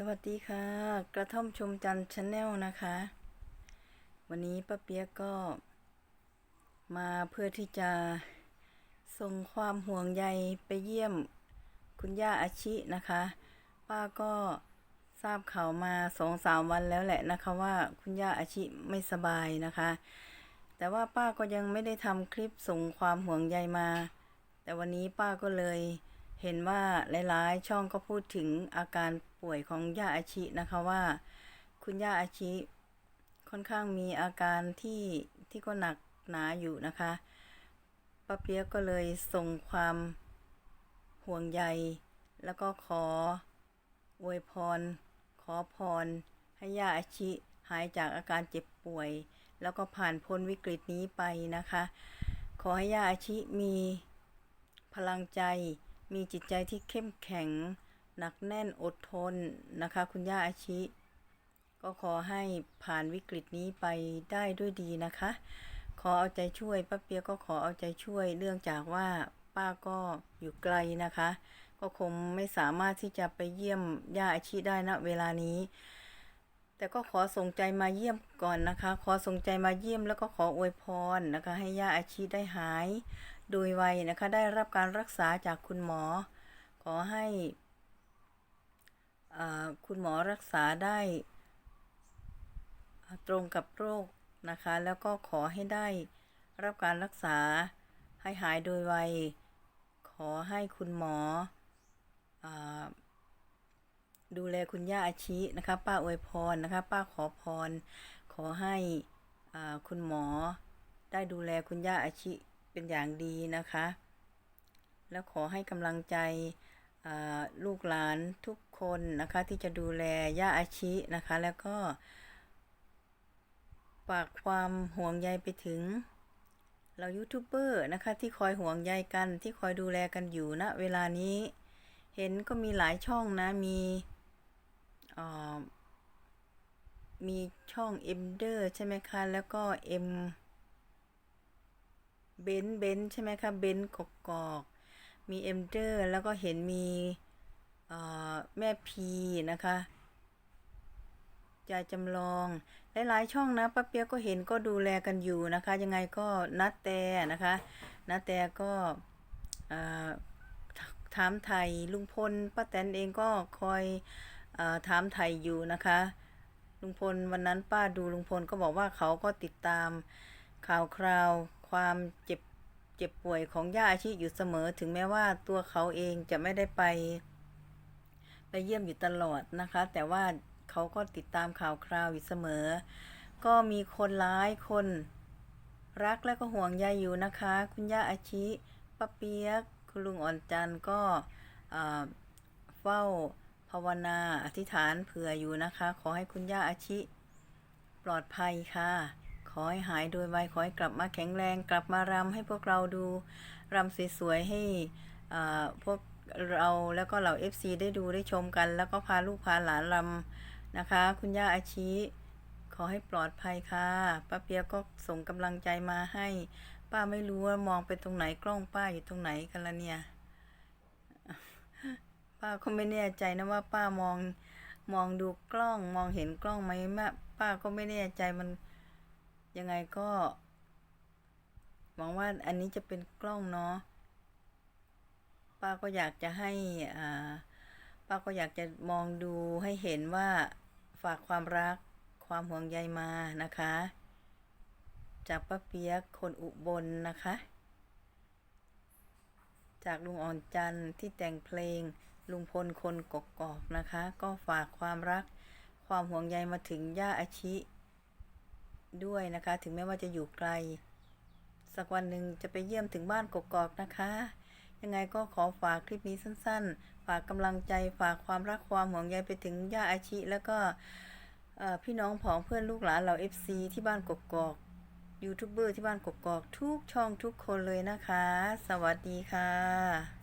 สวัสดีค่ะ กระท่อมชมจันทร์ชาแนลนะคะ วันนี้ป้าเปียกก็มาเพื่อที่จะส่งความห่วงใยไปเยี่ยมคุณย่าอาชินะคะ ป้าก็ทราบข่าวมาสองสามวันแล้วแหละนะคะว่าคุณย่าอาชิไม่สบายนะคะ แต่ว่าป้าก็ยังไม่ได้ทำคลิปส่งความห่วงใยมา แต่วันนี้ป้าก็เลย เห็นว่าหลายๆ ช่องก็พูดถึงอาการป่วยของย่าอาชินะคะว่า คุณย่าอาชิ ค่อนข้างมีอาการที่ที่ก็หนักหนาอยู่นะคะป้าเปียกก็เลยส่งความห่วงใย แล้วก็ขออวยพร ขอพร ให้ย่าอาชิหายจากอาการเจ็บป่วย แล้วก็ผ่านพ้นวิกฤตนี้ไปนะคะ ขอให้ย่าอาชิมีพลังใจ มีจิตใจที่เข้มแข็ง หนักแน่นอดทนนะคะ คุณย่าอาชิ ก็ขอให้ผ่านวิกฤตนี้ไปได้ด้วยดีนะคะ ขอเอาใจช่วยป้าเปียก็ขอเอาใจช่วยเรื่องจากว่าป้าก็อยู่ไกลนะคะ ก็คงไม่สามารถที่จะไปเยี่ยมย่าอาชิได้ณเวลานี้แต่ก็ขอส่งใจมาเยี่ยมก่อนนะคะ ขอส่งใจมาเยี่ยมแล้วก็ขออวยพรนะคะ ให้ย่าอาชิได้หาย โดยไวนะคะ ได้รับการรักษาจากคุณหมอ ขอให้อ่าคุณหมอรักษาได้ตรงกับโรคนะคะ แล้วก็ขอให้ได้รับการรักษาให้หายโดยไว ขอให้คุณหมออดูแลคุณย่าอาชินะคะ ป้าอวยพรนะคะ ป้าขอพร ขอให้อ่าคุณหมอได้ดูแลคุณย่าอาชิ เป็นอย่างดีนะคะ แล้วขอให้กำลังใจลูกหลานทุกคนนะคะที่จะดูแลย่าอาชินะคะ แล้วก็ฝากความห่วงใยไปถึงเรายูทูบเบอร์นะคะที่คอยห่วงใยกันที่คอยดูแลกันอยู่ณเวลานี้ เห็นก็มีหลายช่องนะมีมีช่องเอ็มเดอร์ใช่ไหมคะ แล้วก็เอ็ม เบนเบนใช่ไหมคะเบนกกอกมีเอ็มเดอร์แล้วก็เห็นมีแม่พีนะคะยายจำลองหลายๆช่องนะป้าเปียกก็เห็นก็ดูแลกันอยู่นะคะ ยังไงก็นัดแต่นะคะนัดแต่ก็ถามไทยลุงพลป้าแตนเองก็คอยอถามไทยอยู่นะคะ ลุงพลวันนั้นป้าดูลุงพลก็บอกว่าเขาก็ติดตามข่าวคราว ความเจ็บเจ็บป่วยของย่าอาชิอยู่เสมอ ถึงแม้ว่าตัวเขาเองจะไม่ได้ไป ไปเยี่ยมอยู่ตลอดนะคะ แต่ว่าเขาก็ติดตามข่าวคราวอยู่เสมอ ก็มีคนร้ายคน รักและก็ห่วงใยอยู่นะคะ คุณย่าอาชิป้าเปียก คุณลุงอ่อนจันก็เฝ้าภาวนาอธิษฐานเผื่ออยู่นะคะ ขอให้คุณย่าอาชิ ปลอดภัยค่ะ อให้หายโดยไวขอให้กลับมาแข็งแรง กลับมารำให้พวกเราดูรำสวยๆให้พวกเราแล้วก็เหล่า FC ได้ดูได้ชมกัน แล้วก็พาลูกพาหลานรำนะคะ คุณย่าอาชิขอให้ปลอดภัยค่ะป้าเปียก็ส่งกำลังใจมาให้ ป้าไม่รู้ว่ามองไปตรงไหนกล้องป้าอยู่ตรงไหนกันละเนี่ย ป้าก็ไม่แน่ใจนะว่าป้ามองมองดูกล้องมองเห็นกล้องไหมแม่ป้าก็ไม่แน่ใจมัน ยังไงก็ หวังว่าอันนี้จะเป็นกล้องเนาะป้าก็อยากจะให้อ่าป้าก็อยากจะมองดูให้เห็นว่าฝากความรักความห่วงใยมานะคะ จากป้าเปียกคนอุบลนะคะ จากลุงอ่อนจันทร์ที่แต่งเพลงลุงพลคนกกอกนะคะ ก็ฝากความรักความห่วงใยมาถึงย่าอาชิ ด้วยนะคะ ถึงแม้ว่าจะอยู่ไกล สักวันหนึ่งจะไปเยี่ยมถึงบ้านกกอกนะคะ ยังไงก็ขอฝากคลิปนี้สั้น ๆ ฝากกำลังใจฝากความรักความห่วงใยไปถึงย่าอาชิ แล้วก็พี่น้องผองเพื่อนลูกหลานเรา FC ที่บ้านกกอกยูทูบเบอร์ที่บ้านกกอกทุกช่องทุกคนเลยนะคะ สวัสดีค่ะ